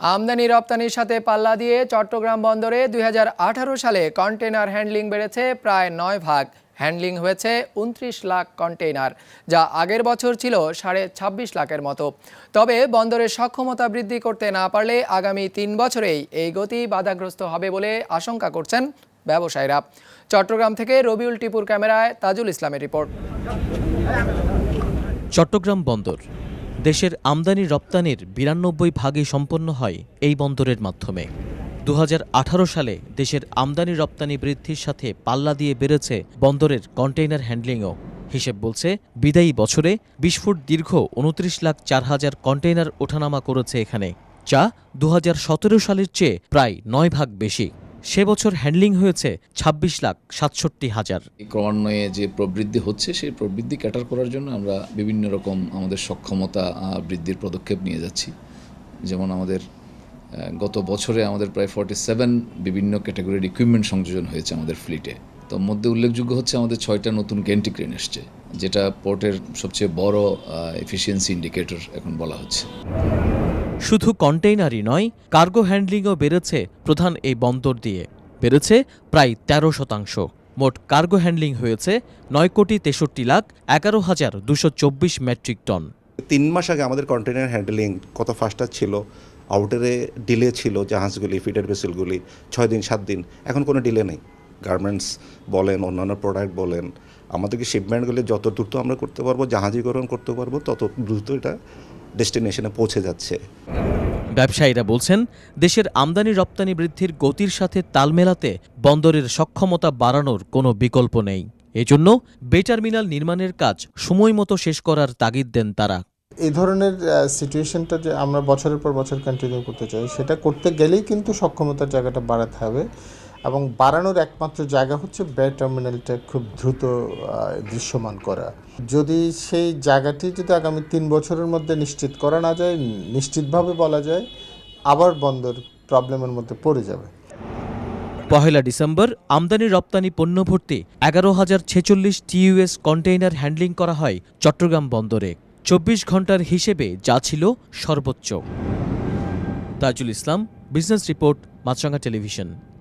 আমদানি রপ্তানির সাথে পাল্লা দিয়ে চট্টগ্রাম বন্দরে দুই হাজার আঠারো সালে কন্টেনার হ্যান্ডলিং বেড়েছে প্রায় নয় ভাগ। হ্যান্ডলিং হয়েছে উনত্রিশ লাখ কন্টেইনার, যা আগের বছর ছিল সাড়ে ছাব্বিশ লাখের মতো। তবে বন্দরের সক্ষমতা বৃদ্ধি করতে না পারলে আগামী তিন বছরেই এই গতি বাধাগ্রস্ত হবে বলে আশঙ্কা করছেন ব্যবসায়ীরা। চট্টগ্রাম থেকে রবিউল টিপুর ক্যামেরায় তাজুল ইসলামের রিপোর্ট। চট্টগ্রাম বন্দর দেশের আমদানি রপ্তানির বিরানব্বই ভাগই সম্পন্ন হয় এই বন্দরের মাধ্যমে। দুহাজার আঠারো সালে দেশের আমদানি রপ্তানি বৃদ্ধির সাথে পাল্লা দিয়ে বেড়েছে বন্দরের কন্টেইনার হ্যান্ডলিংও। হিসেব বলছে, বিদায়ী বছরে বিশ ফুট দীর্ঘ উনত্রিশ লাখ চার হাজার কন্টেইনার ওঠানামা করেছে এখানে, যা দু হাজার সতেরো সালের চেয়ে প্রায় নয় ভাগ বেশি। সে বছর হ্যান্ডলিং হয়েছে ২৬ লাখ সাতষট্টি হাজার। ক্রমান্বয়ে যে প্রবৃদ্ধি হচ্ছে, সেই প্রবৃদ্ধি ক্যাটার করার জন্য আমরা বিভিন্ন রকম আমাদের সক্ষমতা বৃদ্ধির পদক্ষেপ নিয়ে যাচ্ছি। যেমন আমাদের গত বছরে আমাদের প্রায় ফর্টি সেভেন বিভিন্ন ক্যাটাগরির ইকুইপমেন্ট সংযোজন হয়েছে আমাদের ফ্লিটে তো মধ্যে উল্লেখযোগ্য হচ্ছে আমাদের ছয়টা নতুন গেন্টি ক্রেন এসছে, যেটা পোর্টের সবচেয়ে বড় এফিসিয়েন্সি ইন্ডিকেটর এখন বলা হচ্ছে। শুধু কন্টেইনারই নয়, কার্গো হ্যান্ডলিংও বেড়েছে প্রধান এই বন্দর দিয়ে। বেড়েছে প্রায় তেরো শতাংশ। মোট কার্গো হ্যান্ডলিং হয়েছে নয় কোটি তেষট্টি লাখ এগারো হাজার দুশো চব্বিশ মেট্রিক টন। তিন মাস আগে আমাদের কন্টেনার হ্যান্ডেলিং কত ফাস্টার ছিল, আউটারে ডিলে ছিল জাহাজগুলি ফিডার ভেসেলগুলি ছয় দিন, সাত দিন, এখন কোনো ডিলে নেই। গার্মেন্টস বলেন, অন্যান্য প্রোডাক্ট বলেন, আমাদেরকে শিপমেন্টগুলি যত দ্রুত আমরা করতে পারব, জাহাজীকরণ করতে পারব, তত দ্রুত এটা ডেস্টিনেশনে পৌঁছে যাচ্ছে। ব্যবসায়ীরা বলছেন দেশের আমদানি রপ্তানি বৃদ্ধির গতির সাথে তাল মেলাতে বন্দরের সক্ষমতা বাড়ানোর কোনো বিকল্প নেই। এজন্য বে টার্মিনাল নির্মাণের কাজ সময়মতো শেষ করার তাগিদ দেন তারা। এই ধরনের সিচুয়েশনটা যে আমরা বছরের পর বছর কন্টিনিউ করতে চাই সেটা করতে গেলেই কিন্তু সক্ষমতার জায়গাটা বাড়াতে হবে। এবং বাড়ানোর একমাত্র জায়গা হচ্ছে বে টার্মিনালটা খুব দ্রুত দৃশ্যমান করা। যদি সেই জায়গাটি যদি আগামী তিন বছরের মধ্যে নিশ্চিত করা না যায়, নিশ্চিতভাবে বলা যায়, আবার বন্দর প্রবলেমের মধ্যে পড়ে যাবে। পহেলা ডিসেম্বর আমদানি রপ্তানি পণ্য ভর্তি এগারো হাজার ছেচল্লিশ টিইউএস কন্টেইনার হ্যান্ডলিং করা হয় চট্টগ্রাম বন্দরে। চব্বিশ ঘণ্টার হিসেবে যা ছিল সর্বোচ্চ। Tajul Islam, business report Maasranga television.